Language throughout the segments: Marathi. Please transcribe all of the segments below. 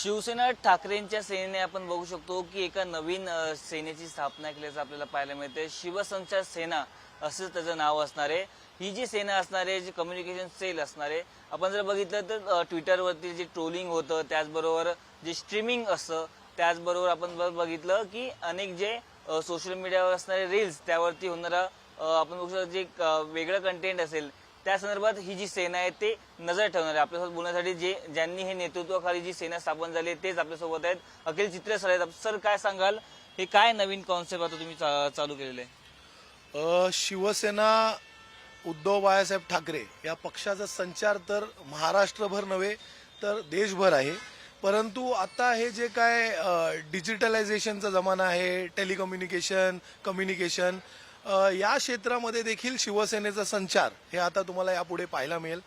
शिवसेना ठाकरेंच्या सेनेने आपण बघू शकतो की एका नवीन सेनेची स्थापना केल्याचं आपल्याला पाहायला मिळते शिवसंचार सेना असं त्याचं नाव असणार आहे. ही जी सेना असणार आहे जी कम्युनिकेशन सेल असणार आहे आपण जर बघितलं तर ट्विटरवरती जे ट्रोलिंग होतं त्याचबरोबर जे स्ट्रीमिंग असतं त्याचबरोबर आपण बघितलं की अनेक जे सोशल मीडियावर असणारे रील्स त्यावरती होणारा आपण बघू शकतो जे वेगळं कंटेंट असेल त्या संदर्भात ही जी सेना आहे ते नजर ठेवणार आहे. आपल्यासोबत बोलण्यासाठी जे ज्यांनी हे नेतृत्वाखाली जी सेना स्थापन झाली आहे तेच आपल्यासोबत आहेत. अखिल चित्रे सर आहेत. सर काय सांगाल? हे काय नवीन कॉन्सेप्ट आता तुम्ही चा- चालू केलेलं आहे? शिवसेना उद्धव बाळासाहेब ठाकरे या पक्षाचा संचार तर महाराष्ट्रभर नव्हे तर देशभर आहे. परंतु आता हे जे काय डिजिटलायझेशनचा जमाना आहे टेलिकम्युनिकेशन कम्युनिकेशन या क्षेत्रामध्ये देखील शिवसेनेचा संचार हे आता तुम्हाला यापुढे पाहायला मिळेल.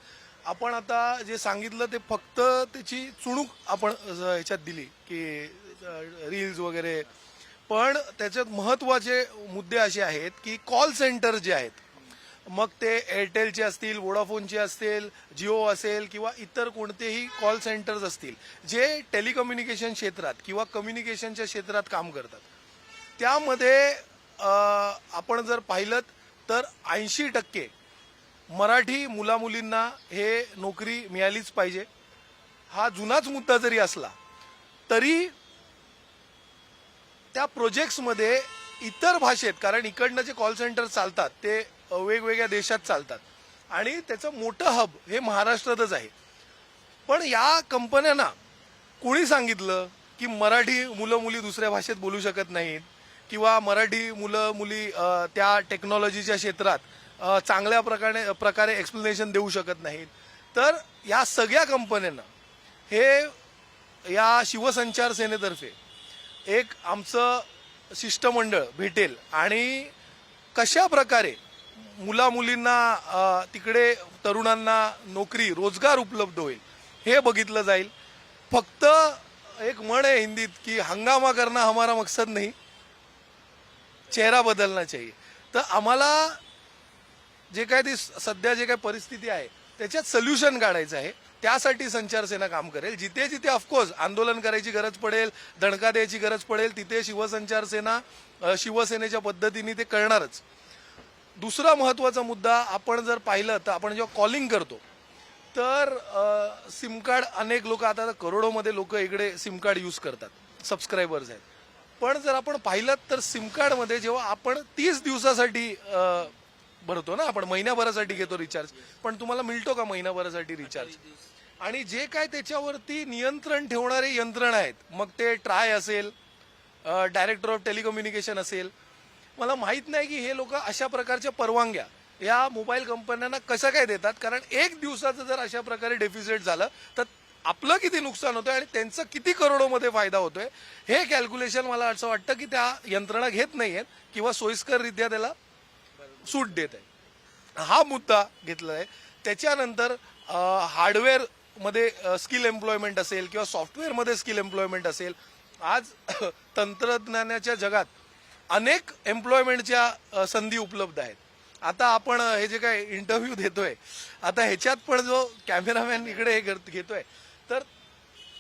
आपण आता जे सांगितलं ते फक्त त्याची चुणूक आपण ह्याच्यात दिली की रील्स वगैरे. पण त्याच्यात महत्त्वाचे मुद्दे असे आहेत की कॉल सेंटर जे आहेत मग ते एअरटेलचे असतील वोडाफोनचे असतील जिओ असेल किंवा इतर कोणतेही कॉल सेंटर्स असतील जे टेलिकम्युनिकेशन क्षेत्रात किंवा कम्युनिकेशनच्या क्षेत्रात काम करतात त्यामध्ये आपण जर पाहिलं तर ऐंशी टक्के मराठी मुलामुलींना हे नोकरी मिळालीच पाहिजे. हा जुनाच मुद्दा जरी असला तरी त्या प्रोजेक्ट्समध्ये इतर भाषेत कारण इकडनं जे कॉल सेंटर चालतात ते वेगवेगळ्या देशात चालतात आणि त्याचं मोठं हब हे महाराष्ट्रातच आहे. पण या कंपन्यांना कोणी सांगितलं की मराठी मुलं मुली दुसऱ्या भाषेत बोलू शकत नाहीत? किंवा मराठी मुलं मुली त्या टेक्नॉलॉजीच्या क्षेत्रात चांगल्या प्रकारे प्रकारे एक्सप्लेनेशन देऊ शकत नाहीत. तर या सगळ्या कंपन्यांना हे या शिवसंचार सेनेतर्फे एक आमचं शिष्टमंडळ भेटेल आणि कशा प्रकारे मुला मुलींना तिकडे तरुणांना नोकरी रोजगार उपलब्ध होईल हे बघितलं जाईल. फक्त एक म्हण आहे हिंदीत की हंगामा करणं हमारा मकसद नाही. चेहरा बदलना चाहिए. तर आम्हाला जे काय ती सध्या जे काय परिस्थिती आहे त्याच्यात सोल्युशन काढायचं आहे. त्यासाठी संचारसेना काम करेल. जिथे जिथे ऑफकोर्स आंदोलन करायची गरज पडेल दणका द्यायची गरज पडेल तिथे शिवसंचारसेना शिवसेनेच्या पद्धतीने ते करणारच. दुसरा महत्त्वाचा मुद्दा आपण जर पाहिलं तर आपण जेव्हा कॉलिंग करतो तर सिमकार्ड अनेक लोक आता करोडोमध्ये लोक इकडे सिमकार्ड यूज करतात. सबस्क्रायबर्स आहेत. पण जर आपण पाहिलं तर सिम कार्डमध्ये जेव्हा आपण तीस दिवसासाठी भरतो ना आपण महिन्याभरासाठी घेतो रिचार्ज पण तुम्हाला मिळतो का महिन्याभरासाठी रिचार्ज आणि जे काय त्याच्यावरती नियंत्रण ठेवणारे यंत्रणा आहेत मग ते ट्राय असेल डायरेक्टर ऑफ टेलिकम्युनिकेशन असेल. मला माहीत नाही की हे लोक अशा प्रकारच्या परवानग्या या मोबाईल कंपन्यांना कसं काय देतात कारण एक दिवसाचं जर अशा प्रकारे डेफिसिट झालं तर आपलं किती नुकसान होतंय आणि त्यांचं किती करोडोमध्ये फायदा होतोय हे कॅल्क्युलेशन मला असं वाटतं की त्या यंत्रणा घेत नाहीयेत किंवा सोयीस्कररित्या त्याला सूट देत आहे. हा मुद्दा घेतला आहे. त्याच्यानंतर हार्डवेअरमध्ये स्किल एम्प्लॉयमेंट असेल किंवा सॉफ्टवेअरमध्ये स्किल एम्प्लॉयमेंट असेल आज तंत्रज्ञानाच्या जगात अनेक एम्प्लॉयमेंटच्या संधी उपलब्ध आहेत. आता आपण हे जे काय इंटरव्ह्यू देतोय आता ह्याच्यात पण जो कॅमेरामॅन इकडे हे घेतोय तर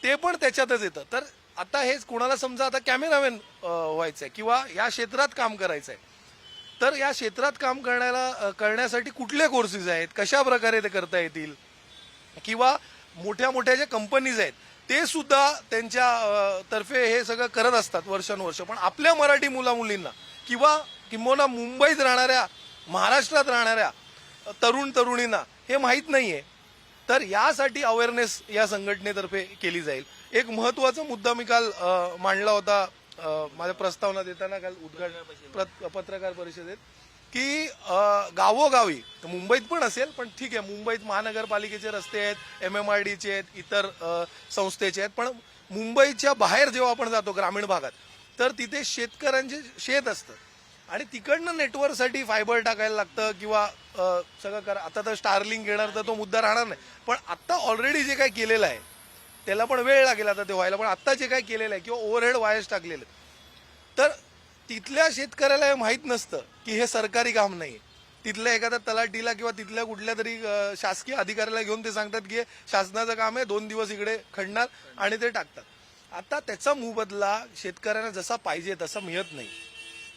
ते पण त्याच्यातच येतं. तर आता हेच कोणाला समजा आता कॅमेरामॅन आहे किंवा या क्षेत्रात काम करायचं आहे तर या क्षेत्रात काम करण्याला करण्यासाठी कुठले कोर्सेस आहेत? कशा प्रकारे ते करता येतील? किंवा मोठ्या मोठ्या ज्या कंपनीज आहेत ते सुद्धा त्यांच्या तर्फे हे सगळं करत असतात वर्षानुवर्ष. पण आपल्या मराठी मुलामुलींना किंवा किंबहुना मुंबईत राहणाऱ्या महाराष्ट्रात राहणाऱ्या तरुण तरुणींना हे माहीत नाही आहे तर यासाठी अवेअरनेस या संघटनेतर्फे केली जाईल. एक महत्त्वाचा मुद्दा मी काल मांडला होता माझ्या प्रस्तावना देताना काल उद्घाटन पत्रकार परिषदेत की गावोगावी मुंबईत पण असेल पण ठीक आहे मुंबईत महानगरपालिकेचे रस्ते आहेत एम एम आर डीचे आहेत इतर संस्थेचे आहेत पण मुंबईच्या बाहेर जेव्हा आपण जातो ग्रामीण भागात तर तिथे शेतकऱ्यांचे शेत असतं. आणि तिकडनं नेटवर्कसाठी फायबर टाकायला लागतं किंवा अ, सगळं करा. आता तर स्टारलिंग घेणार तर तो मुद्दा राहणार नाही. पण आत्ता ऑलरेडी जे काय केलेलं आहे त्याला पण वेळ लागेल आता ते व्हायला. पण आत्ता जे काय केलेलं आहे किंवा ओव्हरहेड वायर्स टाकलेले तर तिथल्या शेतकऱ्याला हे माहीत नसतं की हे सरकारी काम नाही तिथल्या एखाद्या तलाठीला किंवा तिथल्या कुठल्या तरी अ, शासकीय अधिकाऱ्याला घेऊन ते सांगतात की हे शासनाचं काम आहे दोन दिवस इकडे खणणार आणि ते टाकतात. आता त्याचा मोबदला शेतकऱ्यांना जसा पाहिजे तसा मिळत नाही.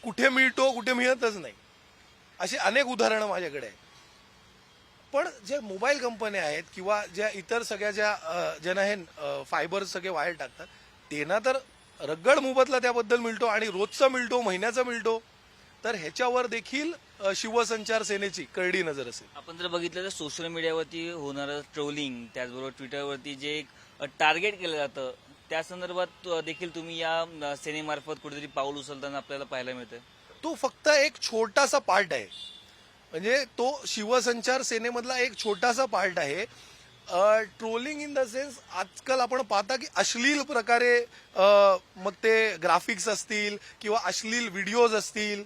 कुठे मिळतो कुठे मिळतच नाही. अशी अनेक उदाहरणं माझ्याकडे आहेत. पण ज्या मोबाईल कंपन्या आहेत किंवा ज्या इतर सगळ्या ज्या ज्यांना हे फायबर सगळे वायर टाकतात त्यांना तर रगड मोबदला त्याबद्दल मिळतो आणि रोजचा मिळतो महिन्याचा मिळतो. तर ह्याच्यावर देखील शिवसंचार सेनेची करडी नजर असेल. आपण जर बघितलं तर सोशल मीडियावरती होणारं ट्रोलिंग त्याचबरोबर ट्विटरवरती जे एक टार्गेट केलं जातं त्या संदर्भात देखील तुम्ही या सेनेमार्फत कुठेतरी पाऊल उचलताना आपल्याला पाहायला मिळतं तो फक्त एक छोटासा पार्ट आहे. म्हणजे तो शिवसंचार सेनेमधला एक छोटासा पार्ट आहे. ट्रोलिंग इन द सेन्स आजकाल आपण पाहता की अश्लील प्रकारे मग ते ग्राफिक्स असतील किंवा अश्लील व्हिडिओज असतील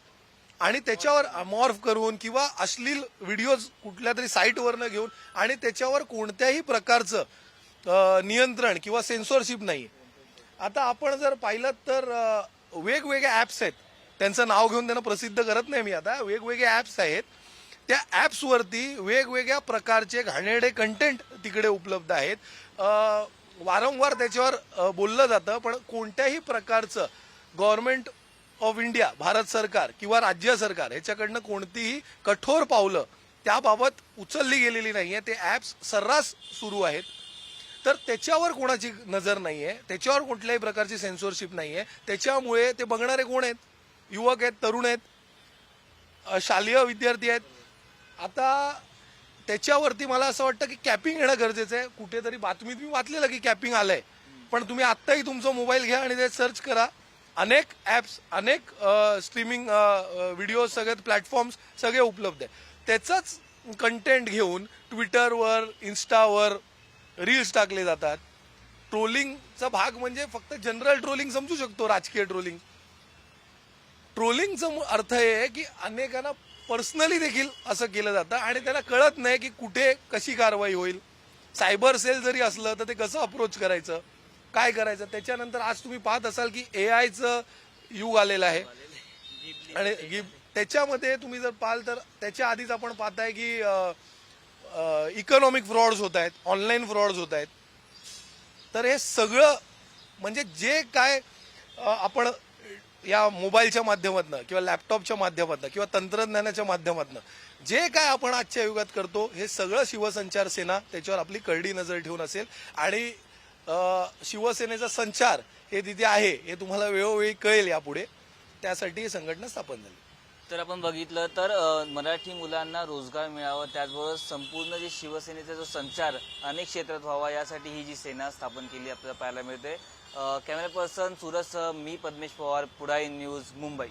आणि त्याच्यावर मॉर्फ करून किंवा अश्लील व्हिडिओज कुठल्या तरी साईटवरनं घेऊन आणि त्याच्यावर कोणत्याही प्रकारचं नियंत्रण किंवा सेन्सॉरशिप नाही. आता आपण जर पाहिलं तर वेगवेगळ्या ॲप्स आहेत. त्यांचं नाव घेऊन त्यांना प्रसिद्ध करत नाही मी आता. वेगवेगळे ॲप्स आहेत. त्या ॲप्सवरती वेगवेगळ्या प्रकारचे घाणेरडे कंटेंट तिकडे उपलब्ध आहेत. वारंवार त्याच्यावर बोललं जातं पण कोणत्याही प्रकारचं गव्हर्नमेंट ऑफ इंडिया भारत सरकार किंवा राज्य सरकार ह्याच्याकडनं कोणतीही कठोर पावलं त्याबाबत उचलली गेलेली नाही आहे ते ॲप्स सर्रास सुरू आहेत. तर त्याच्यावर कोणाची नजर नाही आहे त्याच्यावर कुठल्याही प्रकारची सेन्सॉरशिप नाही आहे त्याच्यामुळे ते बघणारे कोण आहेत? युवक आहेत तरुण आहेत शालेय विद्यार्थी आहेत. आता त्याच्यावरती मला असं वाटतं की कॅपिंग येणं गरजेचं आहे. कुठेतरी बातमीत मी वाचलेलं की कॅपिंग आलंय. पण तुम्ही आत्ताही तुमचा मोबाईल घ्या आणि ते सर्च करा. अनेक ऍप्स अनेक स्ट्रीमिंग व्हिडिओ सगळे प्लॅटफॉर्म्स सगळे उपलब्ध आहे त्याचंच कंटेंट घेऊन ट्विटरवर इन्स्टावर रील्स टाकले जातात. ट्रोलिंगचा भाग म्हणजे फक्त जनरल ट्रोलिंग समजू शकतो राजकीय ट्रोलिंग. ट्रोलिंगचा अर्थ हे आहे की अनेकांना पर्सनली देखील असं केलं जातं आणि त्यांना कळत नाही की कुठे कशी कारवाई होईल. सायबर सेल जरी असलं तर ते कसं अप्रोच करायचं काय करायचं? त्याच्यानंतर आज तुम्ही पाहत असाल की ए आयचं युग आलेलं आहे. आणि त्याच्यामध्ये तुम्ही जर पाहाल तर त्याच्या आधीच आपण पाहताय की इकॉनॉमिक फ्रॉड्स होत आहेत ऑनलाईन फ्रॉड्स होत आहेत. तर हे सगळं म्हणजे जे काय आपण या मोबाईलच्या माध्यमातून किंवा लॅपटॉपच्या माध्यमातून किंवा तंत्रज्ञानाच्या माध्यमातून जे काय आपण आजच्या युगात करतो हे सगळं शिवसंचार सेना त्याच्यावर आपली करडी नजर ठेवून असेल. आणि शिवसेनेचा संचार हे तिथे आहे हे तुम्हाला वेळोवेळी कळेल यापुढे. त्यासाठी ही संघटना स्थापन झाली. तर आपण बघितलं तर मराठी मुलांना रोजगार मिळावा त्याचबरोबर संपूर्ण जे शिवसेनेचा जो संचार अनेक क्षेत्रात व्हावा यासाठी ही जी सेना स्थापन केली आपल्याला पाहायला मिळते. कॅमेरा पर्सन सुरत मी पद्मेश पवार पुढाई न्यूज मुंबई.